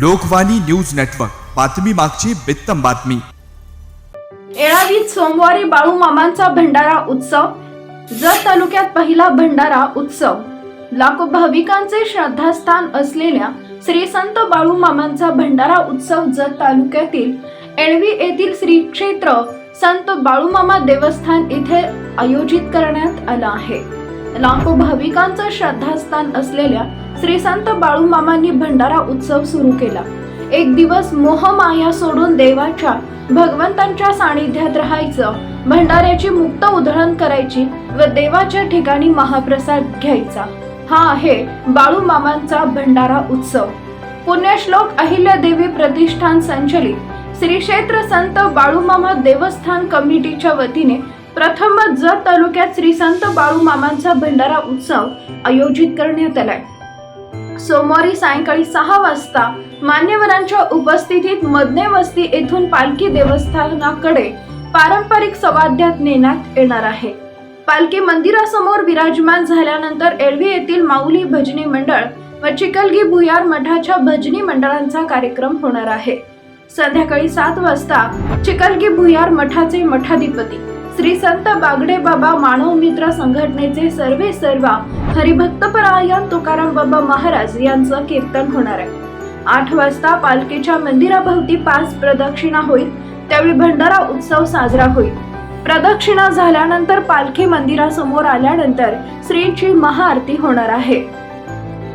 Lokvani news network. बातमी मागची बित्तम बातमी. येणारी सोमवारी बाळू मामांचा भंडारा उत्सव जत तालुक्यात पहिला भंडारा उत्सव. लाखो भाविकांचे श्रद्धास्थान असलेल्या श्री संत बाळू मामांचा भंडारा उत्सव जत तालुक्यातील एळवी येथील श्री क्षेत्र संत बाळूमामा देवस्थान इथे आयोजित करण्यात आला आहे. लाखो भाविकांचं श्रद्धास्थान असलेल्या श्री संत बाळूमामांनी भंडारा उत्सव सुरू केला. एक दिवस मोहमाया सोडून देवाच्या भगवंतांच्या सानिध्यात राहायचं भंडाऱ्याची मुक्त उधळण करायची व देवाच्या ठिकाणी महाप्रसाद घ्यायचा. हा आहे बाळूमामांचा भंडारा उत्सव. पुण्यश्लोक अहिल्यादेवी प्रतिष्ठान संचलित श्री क्षेत्र संत बाळूमामा देवस्थान कमिटीच्या वतीने प्रथमच जत तालुक्यात श्री संत बाळूमामांचा भंडारा उत्सव आयोजित करण्यात आलाय. सोमवारी सायंकाळी सहा वाजता मान्यवरांच्या उपस्थितीत मदने वस्ती येथून पालखी देवस्थानाकडे पारंपरिक सवाद्यात नेण्यात येणार आहे. पालखी मंदिरासमोर विराजमान झाल्यानंतर एळवी येथील माऊली भजनी मंडळ व चिकलगी भुयार मठाच्या भजनी मंडळांचा कार्यक्रम होणार आहे. संध्याकाळी सात वाजता चिकलगी भुयार मठाचे मठाधिपती श्री संत बागडे बाबा मानव मित्र संघटनेचे सर्वे सर्वा हरिभक्तपरायण तुकाराम बाबा महाराज यांचं कीर्तन होणार आहे. आठ वाजता पालखीच्या मंदिराभोवती पाच प्रदक्षिणा होईल त्यावेळी भंडारा उत्सव साजरा होईल. प्रदक्षिणा झाल्यानंतर पालखी मंदिरासमोर आल्यानंतर श्रींची महाआरती होणार आहे.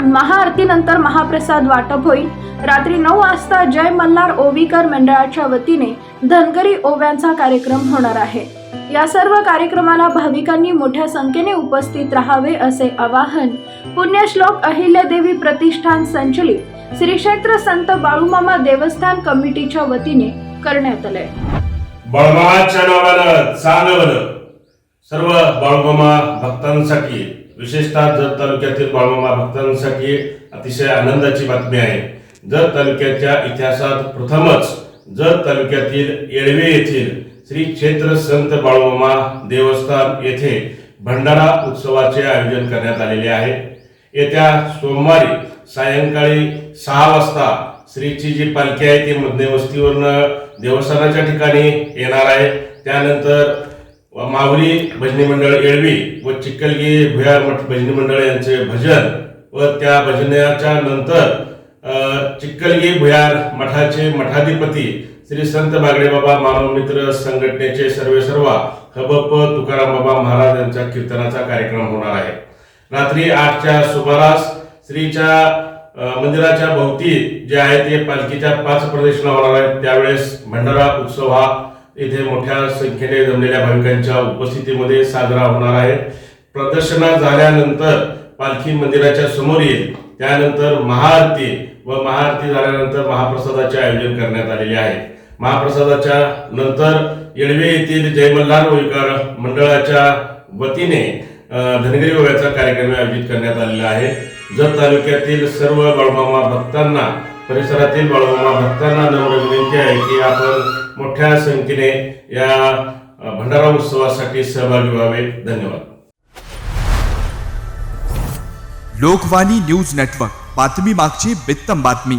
महाआरतीनंतर महाप्रसाद वाटप होईल. रात्री नऊ वाजता जय मल्हार ओवीकर मंडळाच्या वतीने धनगरी ओव्यांचा कार्यक्रम होणार आहे. या सर्व कार्यक्रमाला भाविकांनी मोठ्या संख्येने उपस्थित राहावे असे आवाहन पुण्यश्लोक अहिल्यादेवी प्रतिष्ठान संचलित श्री क्षेत्र संत बाळूमामा देवस्थान कमिटीच्या वतीने करण्यात आले बळमाच्या नावानं सर्व बाळूमामा भक्तांसाठी विशेषतः जत तालुक्यातील बाळमामा भक्तांसाठी अतिशय आनंदाची बातमी आहे. जत तालुक्याच्या इतिहासात प्रथमच जत तालुक्यातील येळवे येथील श्री क्षेत्र संत बाळमामा देवस्थान येथे भंडारा उत्सवाचे आयोजन करण्यात आलेले आहे. येत्या सोमवारी सायंकाळी सहा वाजता श्रीची जी पालखी आहे ती मध्यवस्तीवरनं देवस्थानाच्या ठिकाणी येणार आहे. त्यानंतर मावरी भजनी मंडळ येळवी व चिक्कलगी भुयार मठ भजनी मंडळ यांचे भजन व त्या भजनाच्या नंतर चिखलगी चिक्कलगी भुयार मठाचे मठाधिपती श्री संत बागडे बाबा मानव मित्र संघटनेचे सर्वे सर्वा हबप तुकाराम बाबा महाराज यांच्या कीर्तनाचा कार्यक्रम होणार आहे. रात्री आठच्या सुमारास श्रीच्या मंदिराच्या भोवती जे आहे ते पालखीच्या पाच प्रदक्षिणा होणार आहेत. त्यावेळेस भंडारा उत्सव हा इथे मोठ्या संख्येने जमलेल्या भाविकांच्या उपस्थितीमध्ये साजरा होणार आहे. प्रदर्शना झाल्यानंतर पालखी मंदिराच्या समोर येईल त्यानंतर महाआरती व महाआरती झाल्यानंतर महाप्रसादाचे आयोजन करण्यात आलेले आहे. महाप्रसादाच्या नंतर येळवे येथील जयमल्हार होळकर मंडळाच्या वतीने धनगरी ओव्याचा कार्यक्रम आयोजित करण्यात आलेला आहे. जत तालुक्यातील सर्व बाळूमामा भक्तांना परिसरातील बाळूमामा भक्तांना आहे की आपण मोठ्या संख्येने या भंडारा उत्सवासाठी सहभागी व्हावे. धन्यवाद. Lokvani news network. बातमी मागची बित्तम बातमी.